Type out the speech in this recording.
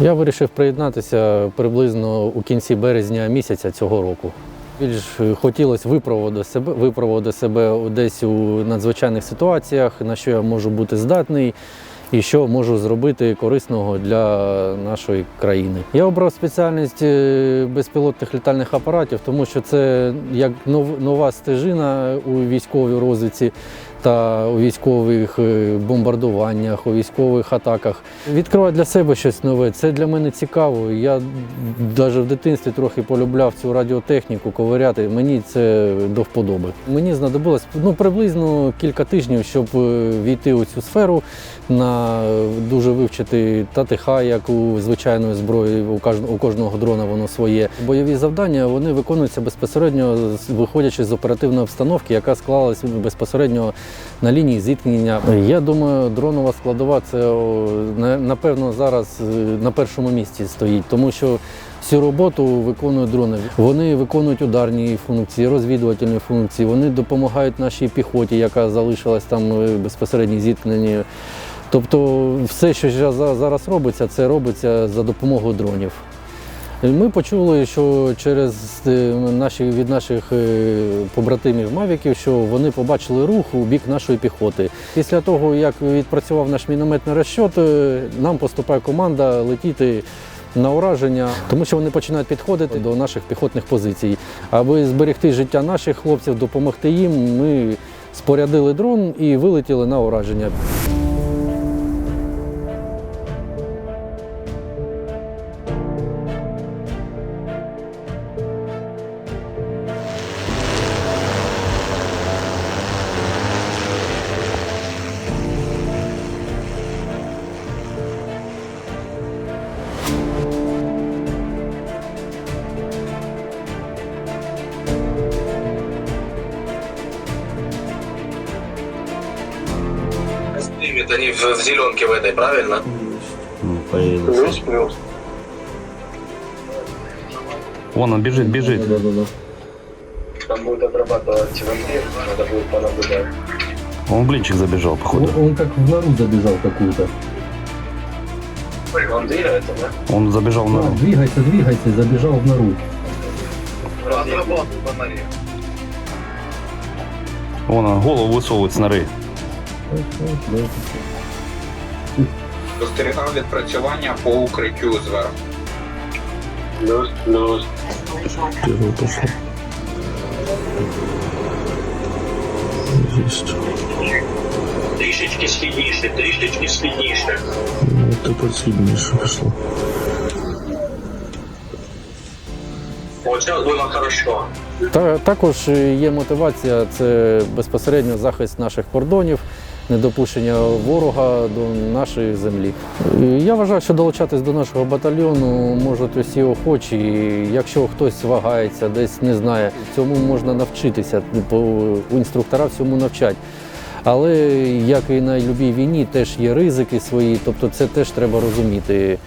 Я вирішив приєднатися приблизно у кінці березня місяця цього року. Більш хотілося випробувати себе, випробувати себе десь у надзвичайних ситуаціях, на що я можу бути здатний і що можу зробити корисного для нашої країни. Я обрав спеціальність е, безпілотних літальних апаратів, тому що це як нов- нова стежина у військовій розвідці та у військових е, бомбардуваннях, у військових атаках. Відкривати для себе щось нове. Це для мене цікаво. Я навіть в дитинстві трохи полюбляв цю радіотехніку, ковиряти. Мені це до вподоби. Мені знадобилось ну, приблизно кілька тижнів, щоб е, війти у цю сферу, на дуже вивчити ТТХ, як у звичайної зброї. У кожного, дрона воно своє. Бойові завдання вони виконуються безпосередньо, виходячи з оперативної обстановки, яка склалась безпосередньо на лінії зіткнення. Я думаю, дронова складова це напевно зараз е, на першому місці стоїть, тому що всю роботу виконують дрони. Вони виконують ударні функції, розвідувальні функції. Вони допомагають нашій піхоті, яка залишилась там е, безпосередньо зіткненні. Тобто, все, що зараз робиться, це робиться за допомогою дронів. Ми почули, що через е, наші від наших е, побратимів Мавіків, що вони побачили рух у бік нашої піхоти. Після того, як відпрацював наш мінометний розчот, е, нам поступає команда летіти на ураження, тому що вони починають підходити до наших піхотних позицій. Аби зберегти життя наших хлопців, допомогти їм, ми спорядили дрон і вилетіли на ураження. Стримит они в, в зеленке в этой, правильно? Ну. Плюс, плюс. Вон он бежит, бежит. Там будет отрабатывать вампир, надо будет понаблюдать. Он в блинчик забежал, походу. Он как в нору забежал какую-то. Он двигается, да? Он забежал на... двигайся, двигайся, забежал в нору. Разработал фонари. Вон он голову высовывает с норы. Спостерігав відпрацювання по укриттю зверху. Плюс, плюс. Первый пошел. Есть. Трішечки східніше, трішечки східніше. Ну, это подсильнейшее пошло. Вот сейчас было хорошо. Та, також є мотивація це безпосередньо захист наших кордонів, недопущення ворога до нашої землі. Я вважаю, що долучатись до нашого батальйону можуть усі охочі. І Якщо хтось вагається, десь не знає, цьому можна навчитися, у інструктора всьому навчать. Але як і на любій війні, теж є ризики свої, тобто це теж треба розуміти.